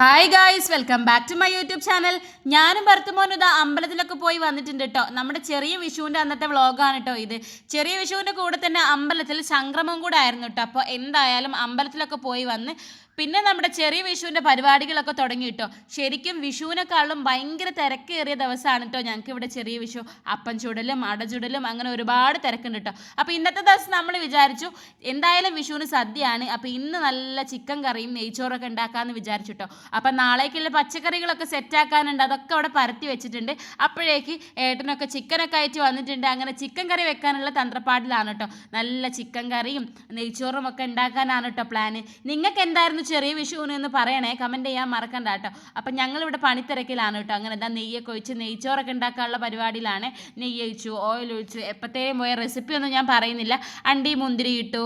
Hi guys welcome back to my YouTube channel ഞാനും ഭരത്തുമോനും ഇതാ അമ്പലത്തിലൊക്കെ പോയി വന്നിട്ടുണ്ട് കേട്ടോ നമ്മുടെ ചെറിയ വിഷുവിന്റെ അന്നത്തെ വ്ളോഗാണ് കേട്ടോ ഇത്. ചെറിയ വിഷുവിന്റെ കൂടെ തന്നെ അമ്പലത്തിൽ സംക്രമം കൂടെ ആയിരുന്നു കേട്ടോ അപ്പോൾ എന്തായാലും അമ്പലത്തിലൊക്കെ പോയി വന്ന് പിന്നെ നമ്മുടെ ചെറിയ വിഷുവിന്റെ പരിപാടികളൊക്കെ തുടങ്ങി കേട്ടോ. ശരിക്കും വിഷുവിനെക്കാളും ഭയങ്കര തിരക്കേറിയ ദിവസമാണ് കേട്ടോ ഞങ്ങൾക്ക് ഇവിടെ ചെറിയ വിഷു. അപ്പം ചുടലും അടചുടലും അങ്ങനെ ഒരുപാട് തിരക്കുണ്ട് കേട്ടോ. അപ്പോൾ ഇന്നത്തെ ദിവസം നമ്മൾ വിചാരിച്ചു എന്തായാലും വിഷുവിന് സദ്യയാണ്. അപ്പോൾ ഇന്ന് നല്ല ചിക്കൻ കറിയും നെയ്ച്ചോറൊക്കെ ഉണ്ടാക്കാമെന്ന് വിചാരിച്ചു കേട്ടോ. അപ്പം നാളേക്കുള്ള പച്ചക്കറികളൊക്കെ സെറ്റാക്കാനുണ്ട്. അതൊക്കെ അവിടെ പരത്തി വെച്ചിട്ടുണ്ട്. അപ്പോഴേക്ക് ഏട്ടനൊക്കെ ചിക്കനൊക്കെ ആയിട്ട് വന്നിട്ടുണ്ട്. അങ്ങനെ ചിക്കൻ കറി വെക്കാനുള്ള തന്ത്രപ്പാടിലാണ് കേട്ടോ. നല്ല ചിക്കൻ കറിയും നെയ്ച്ചോറും ഒക്കെ ഉണ്ടാക്കാനാണ് കേട്ടോ പ്ലാന്. നിങ്ങൾക്ക് എന്തായിരുന്നു ചെറിയ വിഷുവിന് എന്ന് പറയണേ കമന്റ് ചെയ്യാൻ മറക്കണ്ട കേട്ടോ. അപ്പം ഞങ്ങളിവിടെ പണിത്തിരക്കിലാണ് കേട്ടോ. അങ്ങനെ എന്താ നെയ്യൊക്കെ ഒഴിച്ച് നെയ്ച്ചോറൊക്കെ ഉണ്ടാക്കാനുള്ള പരിപാടിയിലാണ്. നെയ്യ് ഒഴിച്ചു ഓയിൽ ഒഴിച്ചു എപ്പോഴത്തേലും പോയ റെസിപ്പി ഒന്നും ഞാൻ പറയുന്നില്ല. അണ്ടി മുന്തിരി ഇട്ടു.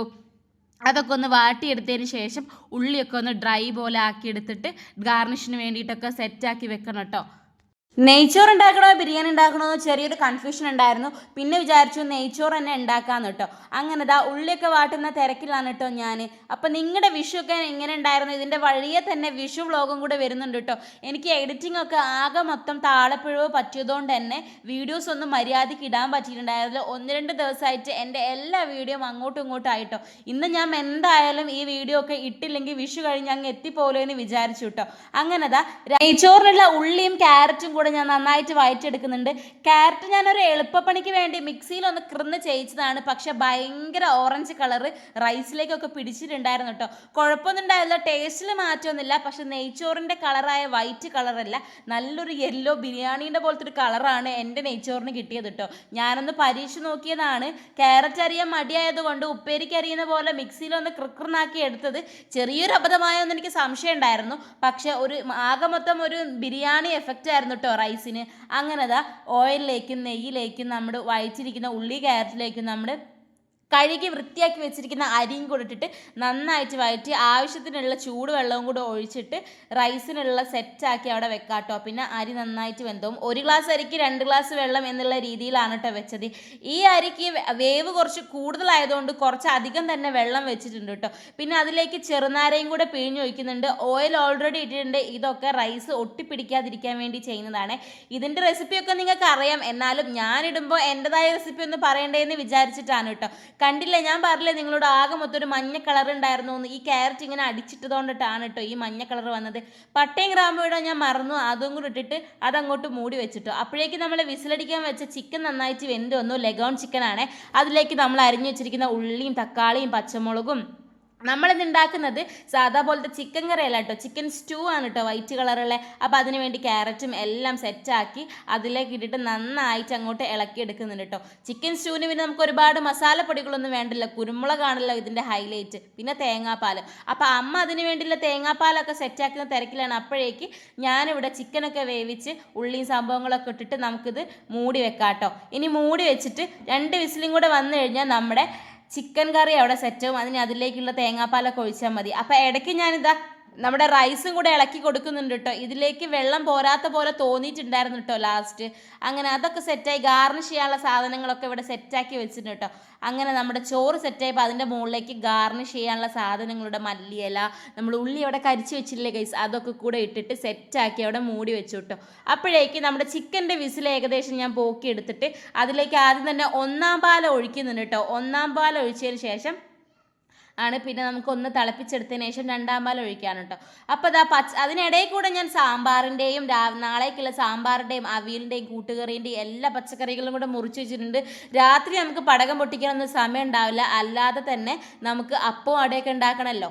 അതൊക്കെ ഒന്ന് വാട്ടിയെടുത്തതിന് ശേഷം ഉള്ളിയൊക്കെ ഒന്ന് ഡ്രൈ പോലെ ആക്കി എടുത്തിട്ട് ഗാർണിഷിന് വേണ്ടിയിട്ടൊക്കെ സെറ്റാക്കി വെക്കണം കേട്ടോ. നെയ്ച്ചോറ് ഉണ്ടാക്കണോ? ബിരിയാണി ഉണ്ടാക്കണോ? ചെറിയൊരു കൺഫ്യൂഷൻ ഉണ്ടായിരുന്നു. പിന്നെ വിചാരിച്ചു നെയ്ച്ചോറ് തന്നെ ഉണ്ടാക്കാന്ന് കേട്ടോ. അങ്ങനെ ദാ ഉള്ളിയൊക്കെ വാട്ടുന്ന തിരക്കിലാണ് കേട്ടോ ഞാൻ അപ്പം നിങ്ങളുടെ വിഷു ഒക്കെ എങ്ങനെ ഉണ്ടായിരുന്നു? ഇതിന്റെ വഴിയെ തന്നെ വിഷു വ്ളോഗും കൂടെ വരുന്നുണ്ട് കേട്ടോ. എനിക്ക് എഡിറ്റിംഗ് ഒക്കെ ആകെ മൊത്തം താളപ്പിഴവ് പറ്റിയതുകൊണ്ട് തന്നെ വീഡിയോസ് ഒന്നും മര്യാദയ്ക്ക് ഇടാൻ പറ്റിയിട്ടുണ്ടായിരുന്നില്ല. ഒന്ന് രണ്ട് ദിവസമായിട്ട് എന്റെ എല്ലാ വീഡിയോയും അങ്ങോട്ടും ഇങ്ങോട്ടും ആയിട്ടോ. ഇന്ന് ഞാൻ എന്തായാലും ഈ വീഡിയോ ഒക്കെ ഇട്ടില്ലെങ്കിൽ വിഷു കഴിഞ്ഞ് അങ്ങ് എത്തിപ്പോലോ എന്ന് വിചാരിച്ചു കേട്ടോ. അങ്ങനെ ദാ നെയ്ച്ചോറിനുള്ള ഉള്ളിയും ക്യാരറ്റും ഞാൻ നന്നായിട്ട് വയറ്റെടുക്കുന്നുണ്ട് ക്യാരറ്റ് ഞാനൊരു എളുപ്പപ്പണിക്ക് വേണ്ടി മിക്സിയിൽ ഒന്ന് കൃന്ന് ചെയ്യിച്ചതാണ്. പക്ഷെ ഭയങ്കര ഓറഞ്ച് കളർ റൈസിലേക്കൊക്കെ പിടിച്ചിട്ടുണ്ടായിരുന്നു കേട്ടോ. കുഴപ്പമൊന്നും ഉണ്ടായില്ല ടേസ്റ്റിൽ മാറ്റമൊന്നുമില്ല. പക്ഷെ നെയ്ച്ചോറിന്റെ കളറായ വൈറ്റ് കളറല്ല നല്ലൊരു യെല്ലോ ബിരിയാണീന്റെ പോലത്തെ ഒരു കളറാണ് എന്റെ നെയ്ച്ചോറിന് കിട്ടിയത് കേട്ടോ. ഞാനൊന്ന് പരീക്ഷ നോക്കിയതാണ്. ക്യാരറ്റ് അറിയാൻ മടിയായതുകൊണ്ട് ഉപ്പേരിക്ക് അറിയുന്ന പോലെ മിക്സിയിലൊന്ന് കൃക്കൃന്നാക്കി എടുത്തത് ചെറിയൊരു അബദ്ധമായെന്ന് എനിക്ക് സംശയം ഉണ്ടായിരുന്നു പക്ഷെ ഒരു ആകെ മൊത്തം ഒരു ബിരിയാണി എഫക്റ്റ് ആയിരുന്നു കേട്ടോ. റൈസിന് അങ്ങനെ ഓയിലിലേക്കും നെയ്യിലേക്കും നമ്മൾ വഴിച്ചിരിക്കുന്ന ഉള്ളി ക്യാരറ്റിലേക്കും നമ്മൾ കഴുകി വൃത്തിയാക്കി വെച്ചിരിക്കുന്ന അരിയും കൂടെ ഇട്ടിട്ട് നന്നായിട്ട് വഴറ്റി ആവശ്യത്തിനുള്ള ചൂടുവെള്ളവും കൂടെ ഒഴിച്ചിട്ട് റൈസിനുള്ള സെറ്റാക്കി അവിടെ വെക്കാട്ടോ പിന്നെ അരി നന്നായിട്ട് വെന്തവും ഒരു ഗ്ലാസ് അരിക്ക് രണ്ട് ഗ്ലാസ് വെള്ളം എന്നുള്ള രീതിയിലാണ് കേട്ടോ വെച്ചത്. ഈ അരിക്ക് വേവ് കുറച്ച് കൂടുതലായതുകൊണ്ട് കുറച്ച് അധികം തന്നെ വെള്ളം വെച്ചിട്ടുണ്ട് കേട്ടോ പിന്നെ അതിലേക്ക് ചെറുനാരയും കൂടെ പിഴിഞ്ഞൊഴിക്കുന്നുണ്ട് ഓയിൽ ഓൾറെഡി ഇട്ടിട്ടുണ്ട്. ഇതൊക്കെ റൈസ് ഒട്ടിപ്പിടിക്കാതിരിക്കാൻ വേണ്ടി ചെയ്യുന്നതാണ്. ഇതിന്റെ റെസിപ്പിയൊക്കെ നിങ്ങൾക്ക് അറിയാം എന്നാലും ഞാനിടുമ്പോൾ എന്റെതായ റെസിപ്പി ഒന്ന് പറയണ്ടേന്ന് വിചാരിച്ചിട്ടാണ് കേട്ടോ കണ്ടില്ലേ ഞാൻ പറഞ്ഞില്ലേ നിങ്ങളോട് ആകെ മൊത്തം ഒരു മഞ്ഞ കളർ ഉണ്ടായിരുന്നു എന്ന്. ഈ ക്യാരറ്റ് ഇങ്ങനെ അടിച്ചിട്ടതുകൊണ്ടിട്ടാണ് കേട്ടോ ഈ മഞ്ഞ കളർ വന്നത്. പട്ടയും ഗ്രാമ്പും ഞാൻ മറന്നു. അതും കൂടി ഇട്ടിട്ട് അതങ്ങോട്ട് മൂടി വെച്ചിട്ടു. അപ്പോഴേക്ക് നമ്മൾ വിസിലടിക്കാൻ വെച്ച ചിക്കൻ നന്നായിട്ട് വെന്ത് വന്നു. ലെഗോൺ ചിക്കൻ ആണ്. അതിലേക്ക് നമ്മൾ അരിഞ്ഞു വെച്ചിരിക്കുന്ന ഉള്ളിയും തക്കാളിയും പച്ചമുളകും നമ്മളിത് ഉണ്ടാക്കുന്നത് സാധാ പോലത്തെ ചിക്കൻ കറിയല്ല കേട്ടോ. ചിക്കൻ സ്റ്റൂ ആണ് കേട്ടോ വൈറ്റ് കളറുള്ള അപ്പോൾ അതിന് വേണ്ടി ക്യാരറ്റും എല്ലാം സെറ്റാക്കി അതിലേക്ക് ഇട്ടിട്ട് നന്നായിട്ട് അങ്ങോട്ട് ഇളക്കി എടുക്കുന്നുണ്ട് കേട്ടോ. ചിക്കൻ സ്റ്റൂവിന് പിന്നെ നമുക്ക് ഒരുപാട് മസാലപ്പൊടികളൊന്നും വേണ്ടല്ലോ. കുരുമുളകാണല്ലോ ഇതിന്റെ ഹൈലൈറ്റ് പിന്നെ തേങ്ങാപ്പാൽ അപ്പോൾ അമ്മ അതിന് വേണ്ടിയുള്ള തേങ്ങാപ്പാലൊക്കെ സെറ്റാക്കുന്ന തിരക്കിലാണ്. അപ്പോഴേക്ക് ഞാനിവിടെ ചിക്കനൊക്കെ വേവിച്ച് ഉള്ളിയും സംഭവങ്ങളൊക്കെ ഇട്ടിട്ട് നമുക്കിത് മൂടി വെക്കാം കേട്ടോ ഇനി മൂടി വെച്ചിട്ട് രണ്ട് വിസിലും കൂടെ വന്നു കഴിഞ്ഞാൽ നമ്മുടെ ചിക്കൻ കറി അവിടെ സെറ്റാവും അതിന് അതിലേക്കുള്ള തേങ്ങാപ്പാലൊക്കെ ഒഴിച്ചാൽ മതി. അപ്പോൾ ഇടയ്ക്ക് ഞാനിതാ നമ്മുടെ റൈസും കൂടെ ഇളക്കി കൊടുക്കുന്നുണ്ട് കേട്ടോ. ഇതിലേക്ക് വെള്ളം പോരാത്ത പോലെ തോന്നിയിട്ടുണ്ടായിരുന്നു കേട്ടോ ലാസ്റ്റ് അങ്ങനെ അതൊക്കെ സെറ്റായി ഗാർണിഷ് ചെയ്യാനുള്ള സാധനങ്ങളൊക്കെ ഇവിടെ സെറ്റാക്കി വെച്ചിട്ടുണ്ട് കേട്ടോ. അങ്ങനെ നമ്മുടെ ചോറ് സെറ്റായപ്പോൾ അതിന്റെ മുകളിലേക്ക് ഗാർണിഷ് ചെയ്യാനുള്ള സാധനങ്ങളുടെ മല്ലിയില നമ്മൾ ഉള്ളി അവിടെ കരിച്ച് വെച്ചില്ലേ ഗൈസ് അതൊക്കെ കൂടെ ഇട്ടിട്ട് സെറ്റാക്കി അവിടെ മൂടി വെച്ചു കേട്ടോ. അപ്പോഴേക്ക് നമ്മുടെ ചിക്കന്റെ വിസിൽ ഏകദേശം ഞാൻ പോക്കി എടുത്തിട്ട് അതിലേക്ക് ആദ്യം തന്നെ ഒന്നാം പാലം ഒഴിക്കുന്നുണ്ട് കേട്ടോ. ഒന്നാം പാലം ഒഴിച്ചതിന് ശേഷം ആണ്. പിന്നെ നമുക്ക് ഒന്ന് തിളപ്പിച്ചെടുത്തതിന് ശേഷം രണ്ടാം പാൽ ഒഴിക്കാണ് കേട്ടോ. അപ്പോൾ അതാ പച്ച അതിനിടയിൽ കൂടെ ഞാൻ സാമ്പാറിന്റെയും രാ നാളേക്കുള്ള സാമ്പാറിന്റെയും അവിയലിന്റെയും കൂട്ടുകറീന്റെയും എല്ലാ പച്ചക്കറികളും കൂടെ മുറിച്ച് വെച്ചിട്ടുണ്ട്. രാത്രി നമുക്ക് പടകം പൊട്ടിക്കാനൊന്നും സമയം ഉണ്ടാവില്ല. അല്ലാതെ തന്നെ നമുക്ക് അപ്പവും അടയൊക്കെ ഉണ്ടാക്കണമല്ലോ.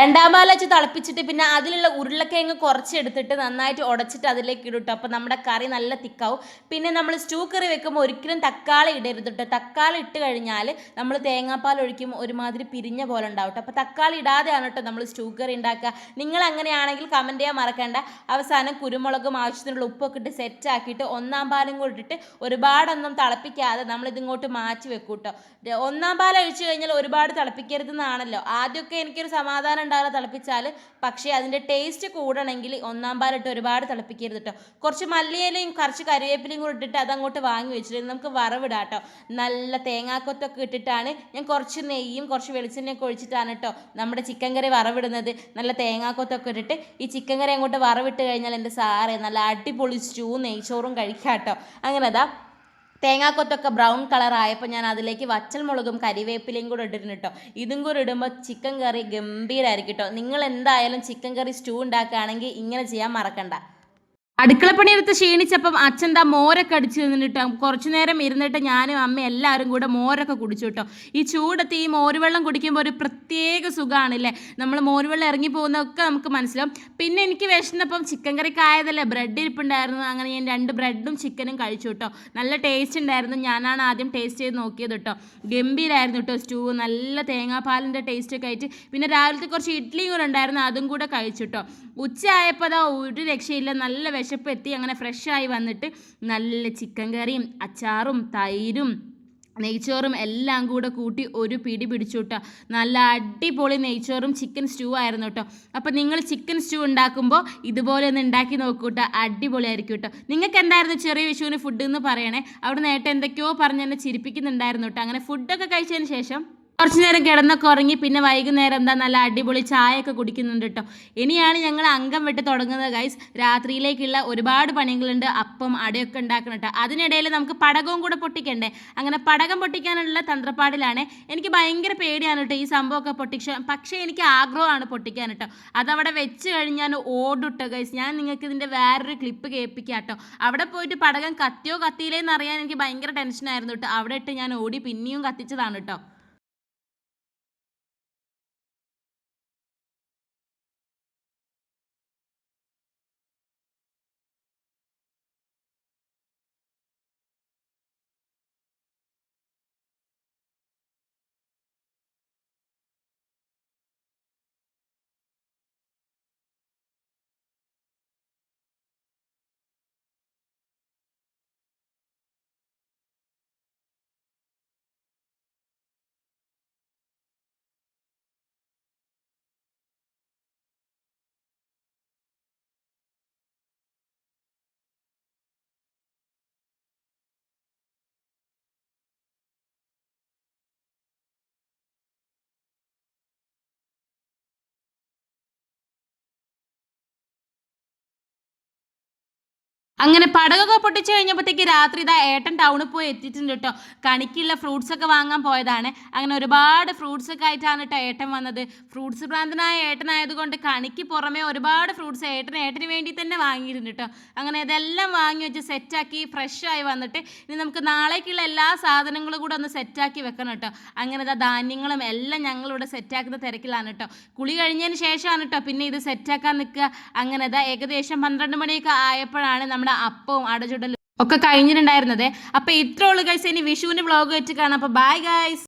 രണ്ടാം വെച്ച് തിളപ്പിച്ചിട്ട് പിന്നെ അതിലുള്ള ഉരുളക്കിഴങ്ങ് കുറച്ചെടുത്തിട്ട് നന്നായിട്ട് ഉടച്ചിട്ട് അതിലേക്ക് ഇടും അപ്പോൾ നമ്മുടെ കറി നല്ല തിക്കാവും. പിന്നെ നമ്മൾ സ്റ്റൂ കറി വെക്കുമ്പോൾ ഒരിക്കലും തക്കാളി ഇടരുത് കേട്ടോ തക്കാളി ഇട്ട് കഴിഞ്ഞാൽ നമ്മൾ തേങ്ങാപ്പാൽ ഒഴിക്കുമ്പോൾ ഒരുമാതിരി പിരിഞ്ഞ പോലെ ഉണ്ടാവും കേട്ടോ അപ്പോൾ തക്കാളി ഇടാതെയാണ് കേട്ടോ നമ്മൾ സ്റ്റൂ കറി ഉണ്ടാക്കുക. നിങ്ങൾ അങ്ങനെയാണെങ്കിൽ കമന്റ് ചെയ്യാൻ മറക്കേണ്ട. അവസാനം കുരുമുളകും ആവശ്യത്തിനുള്ള ഉപ്പൊക്കെ ഇട്ട് സെറ്റ് ആക്കിയിട്ട് ഒന്നാം പാലും കൂടി ഇട്ടിട്ട് ഒരുപാടൊന്നും തിളപ്പിക്കാതെ നമ്മൾ ഇതിങ്ങോട്ട് മാറ്റി വെക്കും കേട്ടോ ഒന്നാം പാൽ ഒഴിച്ചു കഴിഞ്ഞാൽ ഒരുപാട് തിളപ്പിക്കരുതെന്നാണല്ലോ. ആദ്യമൊക്കെ എനിക്കൊരു സമാധാനം ഉണ്ടാവില്ല തിളപ്പിച്ചാൽ പക്ഷേ അതിന്റെ ടേസ്റ്റ് കൂടണമെങ്കിൽ ഒന്നാം പാലിട്ട് ഒരുപാട് തിളപ്പിക്കരുത് കേട്ടോ കുറച്ച് മല്ലിയിലയും കുറച്ച് കറിവേപ്പിലയും കൂടി ഇട്ടിട്ട് അതങ്ങോട്ട് വാങ്ങി വെച്ചിട്ട് നമുക്ക് വറവിടാം കേട്ടോ നല്ല തേങ്ങാക്കൊത്തൊക്കെ ഇട്ടിട്ടാണ് ഞാൻ കുറച്ച് നെയ്യും കുറച്ച് വെളിച്ചെണ്ണയൊക്കെ ഒഴിച്ചിട്ടാണ് കേട്ടോ നമ്മുടെ ചിക്കൻ കറി വറവിടുന്നത്. നല്ല തേങ്ങാക്കൊത്തൊക്കെ ഇട്ടിട്ട് ഈ ചിക്കൻ കറി അങ്ങോട്ട് വറവിട്ട് കഴിഞ്ഞാൽ എന്റെ സാറേ നല്ല അടിപൊളി സ്റ്റൂ നെയ്ച്ചോറും കഴിക്കാം കേട്ടോ അങ്ങനെ അതാ തേങ്ങാക്കൊത്തൊക്കെ ബ്രൗൺ കളർ ആയപ്പോൾ ഞാൻ അതിലേക്ക് വച്ചൽ മുളകും കരിവേപ്പിലയും കൂടെ ഇട്ടിരുന്നു കേട്ടോ. ഇതും കൂടെ ഇടുമ്പോൾ ചിക്കൻ കറി ഗംഭീരമായിരിക്കും കേട്ടോ. നിങ്ങൾ എന്തായാലും ചിക്കൻ കറി സ്റ്റൂ ഉണ്ടാക്കുകയാണെങ്കിൽ ഇങ്ങനെ ചെയ്യാൻ മറക്കണ്ട. അടുക്കളപ്പണിയെടുത്ത് ക്ഷീണിച്ചപ്പം അച്ഛൻ ദാ മോരൊക്കെ അടിച്ചു നിന്നിട്ട് കുറച്ചു നേരം ഇരുന്നിട്ട് ഞാനും അമ്മ എല്ലാവരും കൂടെ മോരൊക്കെ കുടിച്ചു കേട്ടോ. ഈ ചൂടത്ത് ഈ മോരുവെള്ളം കുടിക്കുമ്പോൾ ഒരു പ്രത്യേക സുഖമാണല്ലേ നമ്മൾ മോരുവെള്ളം ഇറങ്ങി പോകുന്നതൊക്കെ നമുക്ക് മനസ്സിലാവും. പിന്നെ എനിക്ക് വിശന്നപ്പം ചിക്കൻ കറിക്ക് ആയതല്ലേ? ബ്രെഡ് ഇരിപ്പുണ്ടായിരുന്നു. അങ്ങനെ ഞാൻ രണ്ട് ബ്രെഡും ചിക്കനും കഴിച്ചു കേട്ടോ. നല്ല ടേസ്റ്റ് ഉണ്ടായിരുന്നു. ഞാനാണ് ആദ്യം ടേസ്റ്റ് ചെയ്ത് നോക്കിയത് കേട്ടോ. ഗംഭീരായിരുന്നു കേട്ടോ സ്റ്റൂ നല്ല തേങ്ങാപ്പാലിന്റെ ടേസ്റ്റ് ഒക്കെ ആയിട്ട്. പിന്നെ രാവിലത്തെ കുറച്ച് ഇഡ്ഡലിയും കൂടെ ഉണ്ടായിരുന്നു. അതും കൂടെ കഴിച്ചു കേട്ടോ. ഉച്ചയായപ്പോൾ അതാ ഒരു രക്ഷയില്ല. നല്ല വിശപ്പ് എത്തി. അങ്ങനെ ഫ്രഷായി വന്നിട്ട് നല്ല ചിക്കൻ കറിയും അച്ചാറും തൈരും നെയ്ച്ചോറും എല്ലാം കൂടെ കൂട്ടി ഒരു പിടി പിടിച്ചു കേട്ടോ നല്ല അടിപൊളി നെയ്ച്ചോറും ചിക്കൻ സ്റ്റൂ ആയിരുന്നു കേട്ടോ അപ്പോൾ നിങ്ങൾ ചിക്കൻ സ്റ്റൂ ഉണ്ടാക്കുമ്പോൾ ഇതുപോലെ ഒന്ന് ഉണ്ടാക്കി നോക്കൂ കേട്ടോ അടിപൊളിയായിരിക്കും കേട്ടോ നിങ്ങൾക്ക് എന്തായിരുന്നു ചെറിയ വിഷുവിന് ഫുഡ് എന്ന് പറയണേ? അവിടെ നേട്ടം എന്തൊക്കെയോ പറഞ്ഞ് എന്നെ ചിരിപ്പിക്കുന്നുണ്ടായിരുന്നു കേട്ടോ അങ്ങനെ ഫുഡൊക്കെ കഴിച്ചതിന് ശേഷം കുറച്ച് നേരം കിടന്നൊക്കെ ഉറങ്ങി പിന്നെ വൈകുന്നേരം എന്താ നല്ല അടിപൊളി ചായയൊക്കെ കുടിക്കുന്നുണ്ട് കേട്ടോ. ഇനിയാണ് ഞങ്ങൾ അംഗം വിട്ട് തുടങ്ങുന്നത് ഗൈസ് രാത്രിയിലേക്കുള്ള ഒരുപാട് പണികളുണ്ട്. അപ്പം അടയൊക്കെ ഉണ്ടാക്കണം കേട്ടോ. അതിനിടയിൽ നമുക്ക് പടകവും കൂടെ പൊട്ടിക്കണ്ടേ? അങ്ങനെ പടകം പൊട്ടിക്കാനുള്ള തന്ത്രപ്പാടിലാണ്. എനിക്ക് ഭയങ്കര പേടിയാണ് കേട്ടോ ഈ സംഭവമൊക്കെ പൊട്ടിച്ച പക്ഷേ എനിക്ക് ആഗ്രഹമാണ് പൊട്ടിക്കാൻ കേട്ടോ. അതവിടെ വെച്ച് കഴിഞ്ഞാൽ ഓടിട്ടോ ഗൈസ് ഞാൻ നിങ്ങൾക്ക് ഇതിന്റെ വേറൊരു ക്ലിപ്പ് കേൾപ്പിക്കാം കേട്ടോ. അവിടെ പോയിട്ട് പടകം കത്തിയോ കത്തിയില്ലേന്ന് എന്നറിയാൻ എനിക്ക് ഭയങ്കര ടെൻഷനായിരുന്നു കേട്ടോ. അവിടെ ഇട്ട് ഞാൻ ഓടി പിന്നെയും കത്തിച്ചതാണ് കേട്ടോ. അങ്ങനെ പടകൊക്കെ പൊട്ടിച്ചു കഴിഞ്ഞപ്പോഴത്തേക്ക് രാത്രി ഇതാ ഏട്ടൻ ടൗണിൽ പോയി എത്തിയിട്ടുണ്ട് കേട്ടോ. കണിക്കുള്ള ഫ്രൂട്ട്സ് ഒക്കെ വാങ്ങാൻ പോയതാണ്. അങ്ങനെ ഒരുപാട് ഫ്രൂട്ട്സ് ഒക്കെ ആയിട്ടാണ് കേട്ടോ ഏട്ടൻ വന്നത്. ഫ്രൂട്ട്സ് ഭ്രാന്തനായ ഏട്ടനായതുകൊണ്ട് കണിക്ക് പുറമെ ഒരുപാട് ഫ്രൂട്ട്സ് ഏട്ടൻ ഏട്ടന് വേണ്ടി തന്നെ വാങ്ങിയിരുന്നു കേട്ടോ. അങ്ങനെ ഇതെല്ലാം വാങ്ങി വെച്ച് സെറ്റാക്കി ആയി വന്നിട്ട് ഇനി നമുക്ക് നാളേക്കുള്ള എല്ലാ സാധനങ്ങളും കൂടെ ഒന്ന് സെറ്റാക്കി വെക്കണം കേട്ടോ. അങ്ങനെ ഇതാ ധാന്യങ്ങളും എല്ലാം ഞങ്ങളിവിടെ സെറ്റാക്കുന്ന തിരക്കിലാണ് കേട്ടോ. കുളി കഴിഞ്ഞതിന് ശേഷമാണ് കേട്ടോ പിന്നെ ഇത് സെറ്റാക്കാൻ നിൽക്കുക. അങ്ങനെ ഇതാ ഏകദേശം പന്ത്രണ്ട് മണിയൊക്കെ ആയപ്പോഴാണ് നമ്മുടെ അപ്പവും അടചുടലും ഒക്കെ കഴിഞ്ഞിട്ടുണ്ടായിരുന്നത്. ഇത്രേ ഉള്ളു ഗൈസ് ഇനി വിഷുവിന്റെ വ്ളോഗ് വെച്ച് കാണാം. അപ്പോൾ ബൈ ഗൈസ്